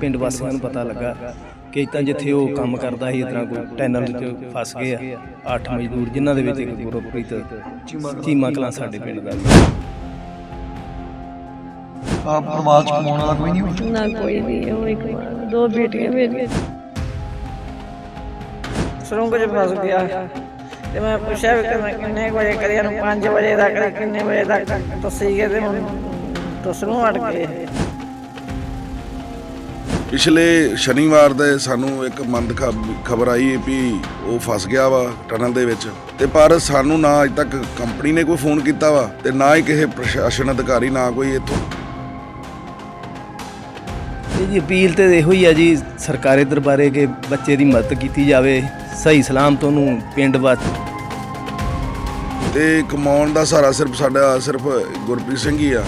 ਪਿੰਡ ਵਾਸੀਆਂ ਨੂੰ ਪਤਾ ਲੱਗਾ ਕਿ ਤਾਂ ਜਿੱਥੇ ਉਹ ਕੰਮ ਕਰਦਾ ਸੀ ਤਰ੍ਹਾਂ ਕੋਈ ਟੈਨਲ 'ਚ ਫਸ ਗਏ ਆ ਅੱਠ ਮਜ਼ਦੂਰ ਜਿਨ੍ਹਾਂ ਦੇ ਵਿੱਚ ਇੱਕ ਗੁਰਪ੍ਰੀਤ ਚੀਮਾ ਕਲਾਂ ਸਾਡੇ ਪਿੰਡ ਦਾ ਆ ਪਰਿਵਾਰ ਚ ਕਮਾਉਣ ਵਾਲਾ ਕੋਈ ਨਹੀਂ ਨਾ ਕੋਈ ਨਹੀਂ ਉਹ ਇੱਕ ਦੋ ਬੇਟੀਆਂ ਮੇਰੀਆਂ। ਸੁਰੰਗ 'ਚ ਫਸ ਗਿਆ। ਤੇ ਮੈਂ ਪੁੱਛਿਆ ਵੀ ਕਿੰਨੇ ਕਿੰਨੇ ਕੁ ਵਜੇ ਕਰਿਆ ਨੂੰ 5 ਵਜੇ ਤੱਕ ਕਿੰਨੇ ਵਜੇ ਤੱਕ ਦੱਸੀ ਗਏ ਤੇ ਹੁਣ ਦੱਸਣੋਂ ਅੜ ਗਏ। ਪਿਛਲੇ ਸ਼ਨੀਵਾਰ ਦੇ ਸਾਨੂੰ ਇੱਕ ਮੰਦ ਖਬਰ ਆਈ ਵੀ ਉਹ ਫਸ ਗਿਆ ਵਾ ਟਨਲ ਦੇ ਵਿੱਚ ਤੇ ਪਰ ਸਾਨੂੰ ਨਾ ਅਜ ਤੱਕ ਕੰਪਨੀ ਨੇ ਕੋਈ ਫੋਨ ਕੀਤਾ ਵਾ ਤੇ ਨਾ ਹੀ ਕਿਸੇ ਪ੍ਰਸ਼ਾਸਨ ਅਧਿਕਾਰੀ ਨਾ ਕੋਈ ਇੱਥੋਂ। ਇਹ ਜੀ ਅਪੀਲ ਤੇ ਇਹੋ ਹੀ ਆ ਜੀ ਸਰਕਾਰੀ ਦਰਬਾਰੇ ਕਿ ਬੱਚੇ ਦੀ ਮਦਦ ਕੀਤੀ ਜਾਵੇ। ਸਹੀ ਸਲਾਮਤ ਉਹਨੂੰ ਪਿੰਡ ਵਾਸਤੇ ਤੇ ਕਮਾਉਣ ਦਾ ਸਹਾਰਾ ਸਿਰਫ ਸਾਡਾ ਸਿਰਫ ਗੁਰਪ੍ਰੀਤ ਸਿੰਘ ਹੀ ਆ।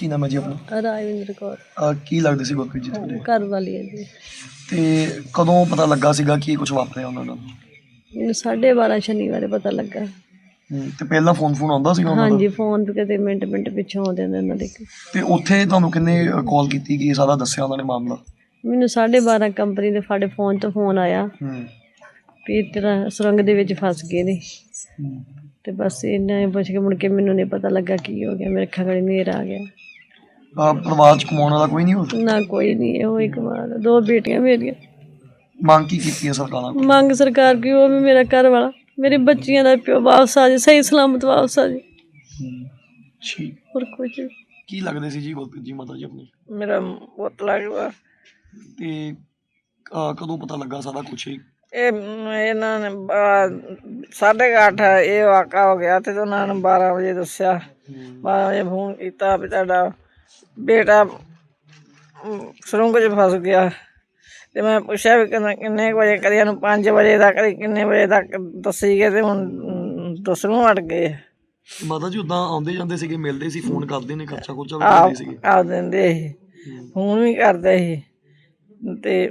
ਕੀ ਨਾਮ ਹੈ ਜੀ ਆਪਣਾ? ਰਾਜਵਿੰਦਰ ਕੌਰ। ਆ ਕੀ ਲੱਗਦੇ ਸੀ ਗੁਰਪ੍ਰੀਤ ਜੀ ਤੁਹਾਡੇ? ਘਰ ਵਾਲੀ ਹੈ ਜੀ। ਤੇ ਕਦੋਂ ਪਤਾ ਲੱਗਾ ਸੀਗਾ ਕਿ ਕੁਝ ਵਾਪਰਿਆ ਉਹਨਾਂ ਨਾਲ ਮੈਨੂੰ 12:30 ਸ਼ਨੀਵਾਰੇ ਪਤਾ ਲੱਗਾ। ਤੇ ਪਹਿਲਾਂ ਫੋਨ ਫੋਨ ਆਉਂਦਾ ਸੀਗਾ ਉਹਨਾਂ ਦਾ? ਹਾਂਜੀ ਫੋਨ ਤੇ ਕਿਤੇ ਮਿੰਟ ਮਿੰਟ ਪਿੱਛੋਂ ਆਉਂਦੇ ਨੇ ਉਹਨਾਂ ਦੇ। ਤੇ ਉੱਥੇ ਤੁਹਾਨੂੰ ਕਿੰਨੇ ਕਾਲ ਕੀਤੀ ਗਈ ਸਾਰਾ ਦੱਸਿਆ ਉਹਨਾਂ ਨੇ ਮਾਮਲਾ? ਮੈਨੂੰ 12:30 ਕੰਪਨੀ ਦੇ ਸਾਡੇ ਫੋਨ ਤੋਂ ਫੋਨ ਆਇਆ। ਹੂੰ। ਵੀ ਇਸ ਤਰ੍ਹਾਂ ਸੁਰੰਗ ਦੇ ਵਿੱਚ ਫਸ ਗਏ ਨੇ। ਤੇ ਬਸ ਇਹਨਾਂ ਹੀ ਪੁੱਛ ਕੇ ਮੁੜ ਕੇ ਮੈਨੂੰ ਨਹੀਂ ਪਤਾ ਲੱਗਾ ਕੀ ਹੋ ਗਿਆ। ਮੇਰੇ ਅੱਖਾਂ ਗੜੀ ਨੇਰ ਆ ਗਿਆ। ਆ ਪਰਿਵਾਰ ਚ ਕਮਾਉਣ ਵਾਲਾ ਕੋਈ ਨਹੀਂ ਹੁੰਦਾ ਨਾ ਕੋਈ ਨਹੀਂ ਉਹ ਇੱਕ ਮਾਂ ਦਾ, ਦੋ ਬੇਟੀਆਂ ਮੇਰੀਆਂ। ਮੰਗ ਕੀ ਕੀਤੀ ਹੈ ਸਰਕਾਰਾਂ ਕੋਲ? ਮੰਗ ਸਰਕਾਰ ਕੀ ਉਹ ਵੀ ਮੇਰਾ ਘਰ ਵਾਲਾ। ਮੇਰੇ ਬੱਚੀਆਂ ਦਾ ਪਿਓ ਵਾਪਸ ਆ ਜੇ ਸਹੀ ਸਲਾਮਤ ਵਾਪਸ ਆ ਜੇ। ਹੂੰ, ਠੀਕ। ਹੋਰ ਕੁਝ ਕੀ ਲੱਗਦੇ ਸੀ ਜੀ ਗੁਰਪ੍ਰੀਤ ਜੀ ਮਾਤਾ ਜੀ ਆਪਣੀ? ਮੇਰਾ ਪੁੱਤ ਲੱਗਦਾ। ਤੇ ਆ, ਕਦੋਂ ਪਤਾ ਲੱਗਾ ਸਾਰਾ ਕੁਝ ਹੀ ਇਹ ਮ- ਇਹਨਾਂ ਨੇ ਬਾ- ਸਾਢੇ ਕੁ ਅੱਠ ਇਹ ਵਾਕਾ ਹੋ ਗਿਆ ਤੇ ਉਹਨਾਂ ਨੇ 12 ਵਜੇ ਦੱਸਿਆ। 12 ਵਜੇ ਫੋਨ ਕੀਤਾ ਵੀ ਤੁਹਾਡਾ ਬੇਟਾ ਸੁਰੰਗ 'ਚ ਫਸ ਗਿਆ ਤੇ ਮੈਂ ਪੁੱਛਿਆ ਵੀ ਕਿੰਨੇ ਕਿੰਨੇ ਕੁ ਵਜੇ ਕਰਿਆ ਨੂੰ 5 ਵਜੇ ਤੱਕ ਤੇ ਕਿੰਨੇ ਵਜੇ ਤੱਕ ਦੱਸੀ ਗਏ ਤੇ ਹੁਣ ਦੱਸਣੋਂ ਅੜ ਗਏ ਮਾਤਾ ਜੀ ਉਦਾਂ ਆਉਂਦੇ ਜਾਂਦੇ ਸੀਗੇ ਮਿਲਦੇ ਸੀ ਫੋਨ ਕਰਦੇ ਨੇ ਖਰਚਾ ਖੁਰਚਾ ਵੀ ਆ ਕਰਦੇ ਸੀਗੇ ਆ ਦਿੰਦੇ ਸੀ ਫੋਨ ਵੀ ਕਰਦੇ ਸੀ ਤੇ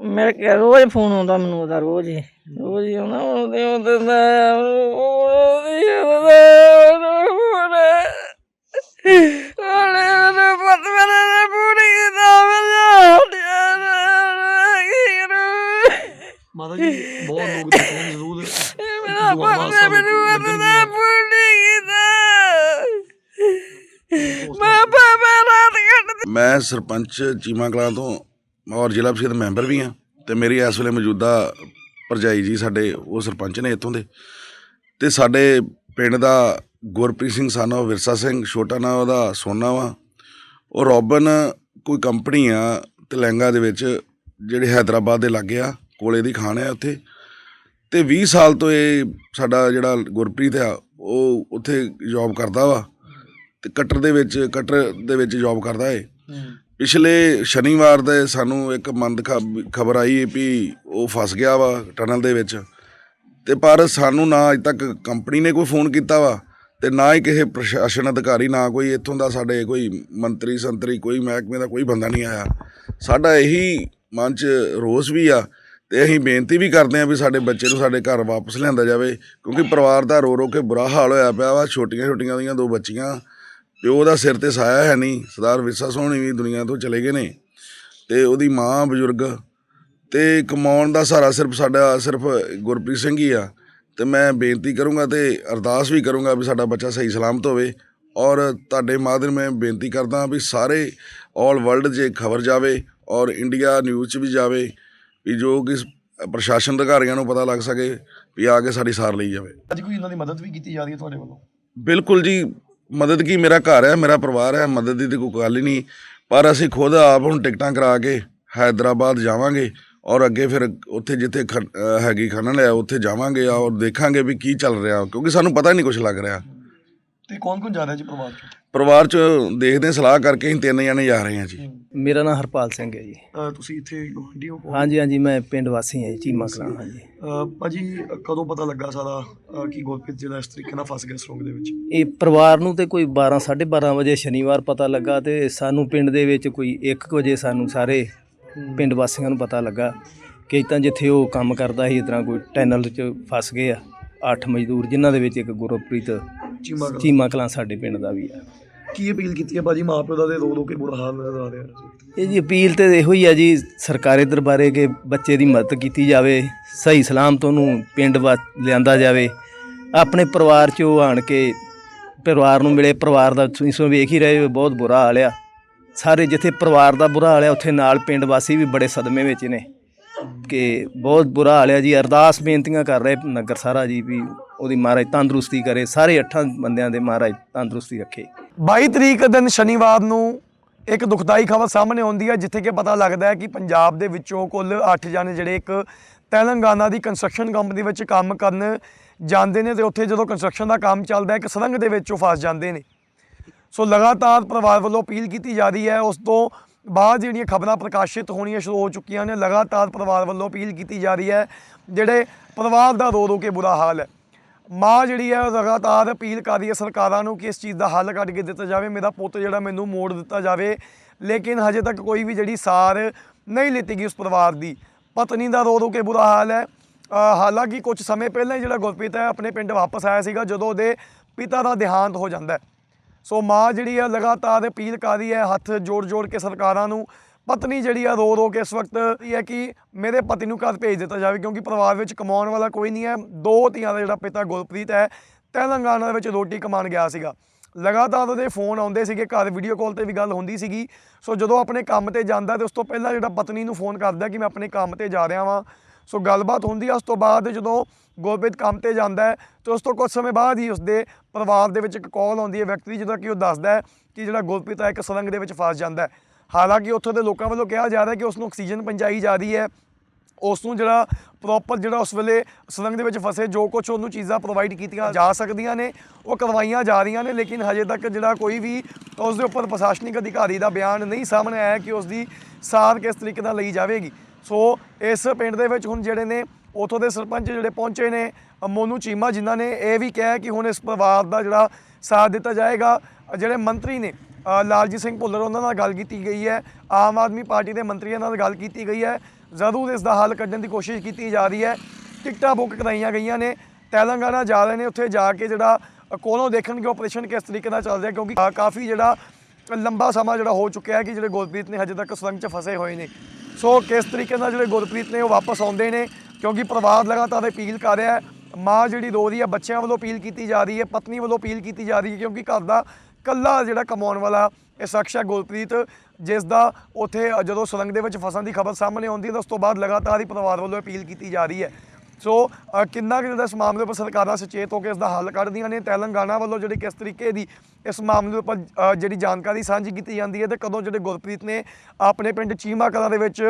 ਮੇਰੇ ਕੋਲ ਰੋਜ਼ ਫੋਨ ਆਉਂਦਾ ਮੈਨੂੰ ਉਹਦਾ ਰੋਜ਼ ਹੀ ਰੋਜ਼ ਹੀ ਆਉਂਦਾ ਉਹਦੇ ਉਹਦੇ ਉਹਦੇ ਉਹਦੇ ਮੈਂ ਬਾਬਾ ਰਾਤ ਕੱਟ ਮੈਂ ਸਰਪੰਚ ਚੀਮਾ ਕਲਾਂ ਤੋਂ ਔਰ ਜ਼ਿਲ੍ਹਾ ਪਰਿਸ਼ਦ ਮੈਂਬਰ ਵੀ ਹਾਂ ਤੇ ਮੇਰੀ ਇਸ ਵੇਲੇ ਮੌਜੂਦਾ ਭਰਜਾਈ ਜੀ ਸਾਡੇ, ਉਹ ਸਰਪੰਚ ਨੇ ਇੱਥੋਂ ਦੇ। ਤੇ ਸਾਡੇ ਪਿੰਡ ਦਾ ਗੁਰਪ੍ਰੀਤ ਸਿੰਘ ਸਾਨਾ ਵਿਰਸਾ ਸਿੰਘ, ਛੋਟਾ ਨਾਂ ਉਹਦਾ ਸੋਨਾ ਵਾ। ਉਹ ਰੋਬਨ ਕੋਈ ਕੰਪਨੀ ਆ ਤੇਲੰਗਾ ਦੇ ਵਿੱਚ, ਜਿਹੜੇ ਹੈਦਰਾਬਾਦ ਦੇ ਲਾਗੇ ਆ, ਕੋਲੇ ਦੀ ਖਾਣ ਆ ਉੱਥੇ। ਤੇ 20 ਸਾਲ ਤੋਂ ਇਹ ਸਾਡਾ ਜਿਹੜਾ ਗੁਰਪ੍ਰੀਤ ਆ, ਉਹ ਉੱਥੇ ਜੌਬ ਕਰਦਾ ਵਾ। ਤੇ ਕਟਰ ਦੇ ਵਿੱਚ ਕਟਰ ਦੇ ਵਿੱਚ ਜੌਬ ਕਰਦਾ ਏ। ਪਿਛਲੇ ਸ਼ਨੀਵਾਰ ਦੇ ਸਾਨੂੰ ਇੱਕ ਮੰਦ ਖਬਰ ਆਈ ਵੀ ਉਹ ਫਸ ਗਿਆ ਵਾ ਟਨਲ ਦੇ ਵਿੱਚ। ਤੇ ਪਰ ਸਾਨੂੰ ਨਾ ਅਜ ਤੱਕ ਕੰਪਨੀ ਨੇ ਕੋਈ ਫੋਨ ਕੀਤਾ ਵਾ ਤੇ ਨਾ ਹੀ ਕਿਸੇ ਪ੍ਰਸ਼ਾਸਨ ਅਧਿਕਾਰੀ ਨਾ ਕੋਈ ਇੱਥੋਂ ਦਾ ਸਾਡੇ ਕੋਈ ਮੰਤਰੀ ਸੰਤਰੀ ਕੋਈ ਮਹਿਕਮੇ ਦਾ ਕੋਈ ਬੰਦਾ ਨਹੀਂ ਆਇਆ। ਸਾਡਾ ਇਹੀ ਮਨ 'ਚ ਰੋਸ ਵੀ ਆ ਤੇ ਅਸੀਂ ਬੇਨਤੀ ਵੀ ਕਰਦੇ ਹਾਂ ਵੀ ਸਾਡੇ ਬੱਚੇ ਨੂੰ ਸਾਡੇ ਘਰ ਵਾਪਸ ਲਿਆਂਦਾ ਜਾਵੇ ਕਿਉਂਕਿ ਪਰਿਵਾਰ ਦਾ ਰੋ ਰੋ ਕੇ ਬੁਰਾ ਹਾਲ ਹੋਇਆ ਪਿਆ ਵਾ ਛੋਟੀਆਂ ਛੋਟੀਆਂ ਦੀਆਂ ਦੋ ਬੱਚੀਆਂ। ਪਿਓ ਦਾ ਸਿਰ ਤੇ ਸਾਇਆ ਹੈ ਨਹੀਂ। ਸਰਦਾਰ ਵਿਰਸਾ ਸੋਹਣੀ ਵੀ ਦੁਨੀਆ ਤੋਂ ਚਲੇ ਗਏ ਨੇ ਤੇ ਉਹਦੀ ਮਾਂ ਬਜ਼ੁਰਗ ਤੇ ਕਮਾਉਣ ਦਾ ਸਹਾਰਾ ਸਿਰਫ ਸਾਡਾ ਸਿਰਫ ਗੁਰਪ੍ਰੀਤ ਸਿੰਘ ਹੀ ਆ। ਤੇ ਮੈਂ ਬੇਨਤੀ ਕਰੂੰਗਾ ਤੇ ਅਰਦਾਸ ਵੀ ਕਰੂੰਗਾ ਵੀ ਸਾਡਾ ਬੱਚਾ ਸਹੀ ਸਲਾਮਤ ਹੋਵੇ। ਔਰ ਤੁਹਾਡੇ ਮਾਧਿਅਮ ਮੈਂ ਬੇਨਤੀ ਕਰਦਾ ਵੀ ਸਾਰੇ ਆਲ ਵਰਲਡ 'ਚ ਖਬਰ ਜਾਵੇ ਔਰ ਇੰਡੀਆ ਨਿਊਜ਼ 'ਚ ਵੀ ਜਾਵੇ ਵੀ ਜੋ ਕਿ ਪ੍ਰਸ਼ਾਸਨ ਅਧਿਕਾਰੀਆਂ ਨੂੰ ਪਤਾ ਲੱਗ ਸਕੇ ਵੀ ਆ ਕੇ ਸਾਡੀ ਸਾਰ ਲਈ ਜਾਵੇ। ਅੱਜ ਕੋਈ ਇਹਨਾਂ ਦੀ ਮਦਦ ਵੀ ਕੀਤੀ ਜਾ ਰਹੀ ਹੈ ਤੁਹਾਡੇ ਵੱਲੋਂ? ਬਿਲਕੁਲ ਜੀ। ਮਦਦ ਕੀ ਮੇਰਾ ਘਰ ਹੈ, ਮੇਰਾ ਪਰਿਵਾਰ ਹੈ, ਮਦਦ ਦੀ ਤੇ ਕੋਈ ਗੱਲ ਹੀ ਨਹੀਂ। ਪਰ ਅਸੀਂ ਖੁਦ ਆਪ ਹੁਣ ਟਿਕਟਾਂ ਕਰਾ ਕੇ ਹੈਦਰਾਬਾਦ ਜਾਵਾਂਗੇ ਔਰ ਅੱਗੇ ਫਿਰ ਉੱਥੇ ਜਿੱਥੇ ਖ- ਹੈਗੀ ਖਨਨ ਹੈ, ਉੱਥੇ ਜਾਵਾਂਗੇ ਔਰ ਦੇਖਾਂਗੇ ਵੀ ਕੀ ਚੱਲ ਰਿਹਾ, ਕਿਉਂਕਿ ਸਾਨੂੰ ਪਤਾ ਹੀ ਨਹੀਂ ਕੁਝ ਲੱਗ ਰਿਹਾ। ਤੇ ਕੌਣ ਕੌਣ ਜਾ ਰਿਹਾ ਜੀ ਪਰਿਵਾਰ ਚ? ਪਰਿਵਾਰ ਚ ਦੇਖਦੇ ਹਾਂ, ਸਲਾਹ ਕਰਕੇ ਅਸੀਂ ਤਿੰਨ ਜਣੇ ਜਾ ਰਹੇ ਹਾਂ ਜੀ। ਮੇਰਾ ਨਾਮ ਹਰਪਾਲ ਸਿੰਘ ਹੈ ਜੀ। ਅਹ ਤੁਸੀਂ ਇੱਥੇ ਗੁਆਂਢੀ ਹੋ? ਹਾਂਜੀ ਹਾਂਜੀ ਮੈਂ ਪਿੰਡ ਵਾਸੀ ਹਾਂ ਜੀ ਚੀਮਾ ਕਲਾਂ ਹਾਂਜੀ ਅਹ ਭਾਜੀ ਕਦੋਂ ਪਤਾ ਲੱਗਾ ਸਾਰਾ ਅਹ ਕਿ ਗੁਰਪ੍ਰੀਤ ਜਿਹੜਾ ਇਸ ਤਰੀਕੇ ਨਾਲ ਫਸ ਗਿਆ ਸਰੋਗ ਦੇ ਵਿੱਚ? ਇਹ ਪਰਿਵਾਰ ਨੂੰ ਤੇ ਕੋਈ 12 12:30 ਵਜੇ ਸ਼ਨੀਵਾਰ ਪਤਾ ਲੱਗਾ ਤੇ ਸਾਨੂੰ ਪਿੰਡ ਦੇ ਵਿੱਚ ਕੋਈ 1 ਵਜੇ ਸਾਨੂੰ ਸਾਰੇ ਪਿੰਡ ਵਾਸੀਆਂ ਨੂੰ ਪਤਾ ਲੱਗਾ ਕਿ ਤਾਂ ਜਿੱਥੇ ਉਹ ਕੰਮ ਕਰਦਾ ਸੀ ਇਸ ਤਰ੍ਹਾਂ ਕੋਈ ਟਨਲ 'ਚ ਫਸ ਗਏ ਆ ਅੱਠ ਮਜ਼ਦੂਰ ਜਿਨ੍ਹਾਂ ਦੇ ਵਿੱਚ ਇੱਕ ਗੁਰਪ੍ਰੀਤ ਚੀਮਾ ਕਲਾਂ। ਚੀਮਾ ਕਲਾਂ ਸਾਡੇ ਪਿੰਡ ਦਾ ਵੀ ਆ। ਕੀ ਅਪੀਲ ਕੀਤੀ ਹੈ ਭਾਜੀ ਮਾਪਿਓ ਦਾ ਤੇ ਰੋ ਰੋ ਕੇ ਬੁਰਾ ਹਾਲ ਨਜ਼ਰ ਆ ਰਿਹਾ ਇਹ ਜੀ ਅਪੀਲ ਤੇ ਇਹੋ ਹੀ ਆ ਜੀ ਸਰਕਾਰੀ ਦਰਬਾਰੇ ਕਿ ਬੱਚੇ ਦੀ ਮਦਦ ਕੀਤੀ ਜਾਵੇ ਸਹੀ ਸਲਾਮਤ ਉਹਨੂੰ ਪਿੰਡ ਵਾ ਲਿਆਂਦਾ ਜਾਵੇ। ਆਪਣੇ ਪਰਿਵਾਰ 'ਚ ਉਹ ਆਣ ਕੇ ਪਰਿਵਾਰ ਨੂੰ ਮਿਲੇ ਪਰਿਵਾਰ ਦਾ ਤੁਸੀਂ ਸੋ ਵੇਖ ਹੀ ਰਹੇ ਹੋ ਬਹੁਤ ਬੁਰਾ ਹਾਲ ਆ। ਸਾਰੇ ਜਿੱਥੇ ਪਰਿਵਾਰ ਦਾ ਬੁਰਾ ਹਾਲ ਆ ਉੱਥੇ ਨਾਲ ਪਿੰਡ ਵਾਸੀ ਵੀ ਬੜੇ ਸਦਮੇ ਵਿੱਚ ਨੇ। ਕਿ ਬਹੁਤ ਬੁਰਾ ਹਾਲ ਹੈ ਜੀ, ਅਰਦਾਸ ਬੇਨਤੀਆਂ ਕਰ ਰਹੇ ਨਗਰ ਸਾਰਾ ਜੀ ਵੀ ਉਹਦੀ ਮਹਾਰਾਜ ਤੰਦਰੁਸਤੀ ਕਰੇ, ਸਾਰੇ ਅੱਠਾਂ ਬੰਦਿਆਂ ਦੇ ਮਹਾਰਾਜ ਤੰਦਰੁਸਤੀ ਰੱਖੇ। 22 ਤਰੀਕ ਦਿਨ ਸ਼ਨੀਵਾਰ ਨੂੰ ਇੱਕ ਦੁਖਦਾਈ ਖਬਰ ਸਾਹਮਣੇ ਆਉਂਦੀ ਹੈ, ਜਿੱਥੇ ਕਿ ਪਤਾ ਲੱਗਦਾ ਹੈ ਕਿ ਪੰਜਾਬ ਦੇ ਵਿੱਚੋਂ ਕੁੱਲ 8 ਜਣੇ ਜਿਹੜੇ ਇੱਕ ਤੇਲੰਗਾਨਾ ਦੀ ਕੰਸਟਰਕਸ਼ਨ ਕੰਪਨੀ ਵਿੱਚ ਕੰਮ ਕਰਨ ਜਾਂਦੇ ਨੇ ਤੇ ਉੱਥੇ ਜਦੋਂ ਕੰਸਟਰਕਸ਼ਨ ਦਾ ਕੰਮ ਚੱਲਦਾ ਹੈ, ਇੱਕ ਸੁਰੰਗ ਦੇ ਵਿੱਚ ਉਹ ਫਸ ਜਾਂਦੇ ਨੇ। ਸੋ ਲਗਾਤਾਰ ਪਰਿਵਾਰ ਵੱਲੋਂ ਅਪੀਲ ਕੀਤੀ ਜਾ ਰਹੀ ਹੈ, ਉਸ ਤੋਂ ਬਾਅਦ ਜਿਹੜੀਆਂ ਖਬਰਾਂ ਪ੍ਰਕਾਸ਼ਿਤ ਹੋਣੀਆਂ ਸ਼ੁਰੂ ਹੋ ਚੁੱਕੀਆਂ ਨੇ, ਲਗਾਤਾਰ ਪਰਿਵਾਰ ਵੱਲੋਂ ਅਪੀਲ ਕੀਤੀ ਜਾ ਰਹੀ ਹੈ, ਜਿਹੜੇ ਪਰਿਵਾਰ ਦਾ ਰੋ ਰੋ ਕੇ ਬੁਰਾ ਹਾਲ ਹੈ। ਮਾਂ ਜਿਹੜੀ ਹੈ ਲਗਾਤਾਰ ਅਪੀਲ ਕਰ ਰਹੀ ਹੈ ਸਰਕਾਰਾਂ ਨੂੰ ਕਿ ਇਸ ਚੀਜ਼ ਦਾ ਹੱਲ ਕੱਢ ਕੇ ਦਿੱਤਾ ਜਾਵੇ, ਮੇਰਾ ਪੁੱਤ ਜਿਹੜਾ ਮੈਨੂੰ ਮੋੜ ਦਿੱਤਾ ਜਾਵੇ, ਲੇਕਿਨ ਹਜੇ ਤੱਕ ਕੋਈ ਵੀ ਜਿਹੜੀ ਸਾਰ ਨਹੀਂ ਲਿੱਤੀ ਗਈ ਉਸ ਪਰਿਵਾਰ ਦੀ। ਪਤਨੀ ਦਾ ਰੋ ਰੋ ਕੇ ਬੁਰਾ ਹਾਲ ਹੈ। ਹਾਲਾਂਕਿ ਕੁਝ ਸਮੇਂ ਪਹਿਲਾਂ ਹੀ ਜਿਹੜਾ ਗੁਰਪ੍ਰੀਤ ਹੈ, ਆਪਣੇ ਪਿੰਡ ਵਾਪਸ ਆਇਆ ਸੀਗਾ, ਜਦੋਂ ਉਹਦੇ ਪਿਤਾ ਦਾ ਦੇਹਾਂਤ ਹੋ ਜਾਂਦਾ ਹੈ। ਸੋ ਮਾਂ ਜਿਹੜੀ ਆ ਲਗਾਤਾਰ ਅਪੀਲ ਕਰ ਰਹੀ ਹੈ ਹੱਥ ਜੋੜ ਜੋੜ ਕੇ ਸਰਕਾਰਾਂ ਨੂੰ। ਪਤਨੀ ਜਿਹੜੀ ਆ ਰੋ ਰੋ ਕੇ ਇਸ ਵਕਤ ਇਹ ਹੈ ਕਿ ਮੇਰੇ ਪਤੀ ਨੂੰ ਘਰ ਭੇਜ ਦਿੱਤਾ ਜਾਵੇ ਕਿਉਂਕਿ ਪਰਿਵਾਰ ਵਿੱਚ ਕਮਾਉਣ ਵਾਲਾ ਕੋਈ ਨਹੀਂ ਹੈ। ਦੋ ਧੀਆਂ ਦਾ ਜਿਹੜਾ ਪਿਤਾ ਗੁਰਪ੍ਰੀਤ ਹੈ, ਤੇਲੰਗਾਨਾ ਦੇ ਵਿੱਚ ਰੋਟੀ ਕਮਾਉਣ ਗਿਆ ਸੀਗਾ। ਲਗਾਤਾਰ ਉਹਦੇ ਫੋਨ ਆਉਂਦੇ ਸੀਗੇ, ਘਰ ਵੀਡੀਓ ਕਾਲ ਤੇ ਵੀ ਗੱਲ ਹੁੰਦੀ ਸੀਗੀ। ਸੋ ਜਦੋਂ ਆਪਣੇ ਕੰਮ ਤੇ ਜਾਂਦਾ ਤੇ ਉਸ ਤੋਂ ਪਹਿਲਾਂ ਜਿਹੜਾ ਪਤਨੀ ਨੂੰ ਫੋਨ ਕਰਦਾ ਕਿ ਮੈਂ ਆਪਣੇ ਕੰਮ ਤੇ ਜਾ ਰਿਹਾ ਵਾਂ ਸੋ ਗੱਲਬਾਤ ਹੁੰਦੀ ਆ, ਉਸ ਤੋਂ ਬਾਅਦ ਜਦੋਂ ਗੁਰਪ੍ਰੀਤ ਕੰਮ ਤੇ ਜਾਂਦਾ ਹੈ, ਤੇ ਉਸ ਤੋਂ ਕੁਝ ਸਮੇਂ ਬਾਅਦ ਹੀ ਉਸਦੇ ਪਰਿਵਾਰ ਦੇ ਵਿੱਚ ਇੱਕ ਕਾਲ ਆਉਂਦੀ ਹੈ ਵਿਅਕਤੀ ਦੀ, ਜਿਹਦਾ ਕਿ ਉਹ ਦੱਸਦਾ ਹੈ ਕਿ ਜਿਹੜਾ ਗੁਰਪ੍ਰੀਤ ਹੈ ਇੱਕ ਸੁਰੰਗ ਦੇ ਵਿੱਚ ਫਸ ਜਾਂਦਾ ਹੈ। ਹਾਲਾਂਕਿ ਉੱਥੋਂ ਦੇ ਲੋਕਾਂ ਵੱਲੋਂ ਕਿਹਾ ਜਾ ਰਿਹਾ ਕਿ ਉਸ ਨੂੰ ਆਕਸੀਜਨ ਪਹੁੰਚਾਈ ਜਾ ਰਹੀ ਹੈ। ਉਸ ਨੂੰ ਜਿਹੜਾ ਪ੍ਰੋਪਰ ਜਿਹੜਾ ਉਸ ਵੇਲੇ ਸੁਰੰਗ ਦੇ ਵਿੱਚ ਫਸੇ, ਜੋ ਕੁਝ ਉਹਨੂੰ ਚੀਜ਼ਾਂ ਪ੍ਰੋਵਾਈਡ ਕੀਤੀਆਂ ਜਾ ਸਕਦੀਆਂ ਨੇ, ਉਹ ਕਰਵਾਈਆਂ ਜਾ ਰਹੀਆਂ ਨੇ, ਲੇਕਿਨ ਹਜੇ ਤੱਕ ਜਿਹੜਾ ਕੋਈ ਵੀ ਉਸ ਦੇ ਉੱਪਰ ਪ੍ਰਸ਼ਾਸਨਿਕ ਅਧਿਕਾਰੀ ਦਾ ਬਿਆਨ ਨਹੀਂ ਸਾਹਮਣੇ ਆਇਆ ਕਿ ਉਸ ਦੀ ਸਾਰ ਕਿਸ ਤਰੀਕੇ ਨਾਲ ਲਈ ਜਾਵੇਗੀ। ਸੋ ਇਸ ਪਿੰਡ ਦੇ ਵਿੱਚ ਹੁਣ ਜਿਹੜੇ ਨੇ ਉਥੋਂ ਦੇ ਸਰਪੰਚ ਜਿਹੜੇ ਪਹੁੰਚੇ ਨੇ ਮੋਨੂ ਚੀਮਾ ਜਿਨ੍ਹਾਂ ਨੇ ਇਹ ਵੀ ਕਿਹਾ ਕਿ ਹੁਣ ਇਸ ਪਰਿਵਾਰ ਦਾ ਜਿਹੜਾ ਸਾਥ ਦਿੱਤਾ ਜਾਏਗਾ। ਜਿਹੜੇ ਮੰਤਰੀ ਨੇ ਲਾਲਜੀਤ ਸਿੰਘ ਭੁੱਲਰ ਉਹਨਾਂ ਨਾਲ ਗੱਲ ਕੀਤੀ ਗਈ ਹੈ। ਆਮ ਆਦਮੀ ਪਾਰਟੀ ਦੇ ਮੰਤਰੀਆਂ ਨਾਲ ਗੱਲ ਕੀਤੀ ਗਈ ਹੈ। ਜ਼ਰੂਰ ਇਸ ਦਾ ਹੱਲ ਕੱਢਣ ਦੀ ਕੋਸ਼ਿਸ਼ ਕੀਤੀ ਜਾ ਰਹੀ ਹੈ। ਟਿਕਟਾਂ ਬੁੱਕ ਕਰਾਈਆਂ ਗਈਆਂ ਨੇ। ਤੇਲੰਗਾਨਾ ਜਾ ਰਹੇ ਨੇ ਉੱਥੇ ਜਾ ਕੇ ਜਿਹੜਾ ਅ, ਕੋਲੋਂ ਦੇਖਣਗੇ ਆਪਰੇਸ਼ਨ ਕਿਸ ਤਰੀਕੇ ਨਾਲ ਚੱਲ ਰਿਹਾ ਕਿਉਂਕਿ ਕਾਫੀ ਜਿਹੜਾ ਲੰਬਾ ਸਮਾਂ ਜਿਹੜਾ ਹੋ ਚੁੱਕਿਆ ਹੈ ਕਿ ਜਿਹੜੇ ਗੁਰਪ੍ਰੀਤ ਨੇ ਹਜੇ ਤੱਕ ਸੁਰੰਗ 'ਚ ਫਸੇ ਹੋਏ ਨੇ। ਸੋ ਕਿਸ ਤਰੀਕੇ ਨਾਲ ਜਿਹੜੇ ਗੁਰਪ੍ਰੀਤ ਨੇ ਉਹ ਵਾਪਸ ਆਉਂਦੇ ਨੇ, ਕਿਉਂਕਿ ਪਰਿਵਾਰ ਲਗਾਤਾਰ ਅਪੀਲ ਕਰ ਰਿਹਾ ਹੈ, ਮਾਂ ਜਿਹੜੀ ਰੋ ਰਹੀ ਹੈ, ਬੱਚਿਆਂ ਵੱਲੋਂ ਅਪੀਲ ਕੀਤੀ ਜਾ ਰਹੀ ਹੈ, ਪਤਨੀ ਵੱਲੋਂ ਅਪੀਲ ਕੀਤੀ ਜਾ ਰਹੀ ਹੈ, ਕਿਉਂਕਿ ਘਰ ਦਾ ਕੱਲਾ ਜਿਹੜਾ ਕਮਾਉਣ ਵਾਲਾ ਇਹ ਸ਼ਖਸ ਹੈ ਗੁਰਪ੍ਰੀਤ, ਜਿਸ ਦਾ ਉੱਥੇ ਜਦੋਂ ਸੁਰੰਗ ਦੇ ਵਿੱਚ ਫਸਣ ਦੀ ਖਬਰ ਸਾਹਮਣੇ ਆਉਂਦੀ ਹੈ, ਤਾਂ ਉਸ ਤੋਂ ਬਾਅਦ ਲਗਾਤਾਰ ਹੀ ਪਰਿਵਾਰ ਵੱਲੋਂ ਅਪੀਲ ਕੀਤੀ ਜਾ ਰਹੀ ਹੈ। ਸੋ ਅ, ਕਿੰਨਾ ਕੁ ਜਿਹੜਾ ਇਸ ਮਾਮਲੇ ਉੱਪਰ ਸਰਕਾਰਾਂ ਸੁਚੇਤ ਹੋ ਕੇ ਇਸ ਦਾ ਹੱਲ ਕੱਢਦੀਆਂ ਨੇ ਤੇਲੰਗਾਨਾ ਵੱਲੋਂ ਜਿਹੜੇ ਕਿਸ ਤਰੀਕੇ ਦੀ ਇਸ ਮਾਮਲੇ ਉੱਪਰ ਜਿਹੜੀ ਜਾਣਕਾਰੀ ਸਾਂਝੀ ਕੀਤੀ ਜਾਂਦੀ ਹੈ ਤੇ ਕਦੋਂ ਜਿਹੜੇ ਗੁਰਪ੍ਰੀਤ ਨੇ ਆਪਣੇ ਪਿੰਡ ਚੀਮਾ ਕਲਾਂ ਦੇ ਵਿੱਚ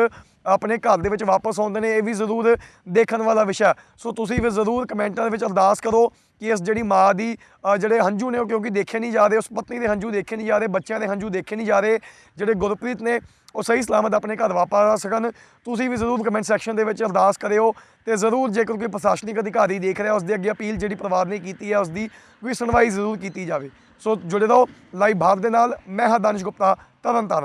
ਆਪਣੇ ਘਰ ਦੇ ਵਿੱਚ ਵਾਪਸ ਆਉਂਦੇ ਨੇ, ਇਹ ਵੀ ਜ਼ਰੂਰ ਦੇਖਣ ਵਾਲਾ ਵਿਸ਼ਾ ਸੋ ਤੁਸੀਂ ਵੀ ਜ਼ਰੂਰ ਕਮੈਂਟਾਂ ਦੇ ਵਿੱਚ ਅਰਦਾਸ ਕਰੋ ਕਿ ਇਸ ਜਿਹੜੀ ਮਾਂ ਦੀ ਜਿਹੜੇ ਹੰਝੂ ਨੇ ਉਹ ਕਿਉਂਕਿ ਦੇਖੇ ਨਹੀਂ ਜਾ ਰਹੇ, ਉਸ ਪਤਨੀ ਦੇ ਹੰਝੂ ਦੇਖੇ ਨਹੀਂ ਜਾ ਰਹੇ, ਬੱਚਿਆਂ ਦੇ ਹੰਝੂ ਦੇਖੇ ਨਹੀਂ ਜਾ ਰਹੇ, ਜਿਹੜੇ ਗੁਰਪ੍ਰੀਤ ਨੇ ਉਹ ਸਹੀ ਸਲਾਮਤ ਆਪਣੇ ਘਰ ਵਾਪਸ ਆ ਸਕਣ। ਤੁਸੀਂ ਵੀ ਜ਼ਰੂਰ ਕਮੈਂਟ ਸੈਕਸ਼ਨ ਦੇ ਵਿੱਚ ਅਰਦਾਸ ਕਰਿਓ ਤੇ ਜ਼ਰੂਰ ਜੇਕਰ ਕੋਈ ਪ੍ਰਸ਼ਾਸਨਿਕ ਅਧਿਕਾਰੀ ਦੇਖ ਰਿਹਾ ਉਸ ਦੇ ਅੱਗੇ ਅਪੀਲ ਜਿਹੜੀ ਪਰਿਵਾਰ ਨੇ ਕੀਤੀ ਹੈ ਉਸ ਦੀ ਵੀ ਸੁਣਵਾਈ ਜ਼ਰੂਰ ਕੀਤੀ ਜਾਵੇ। ਸੋ ਜੁੜੇ ਰਹੋ ਲਾਈਵ ਭਾਰਤ ਦੇ ਨਾਲ, ਮੈਂ ਹਾਂ ਦਾਨਿਸ਼ ਗੁਪਤਾ, ਤਰਨ ਤਾਰਨ।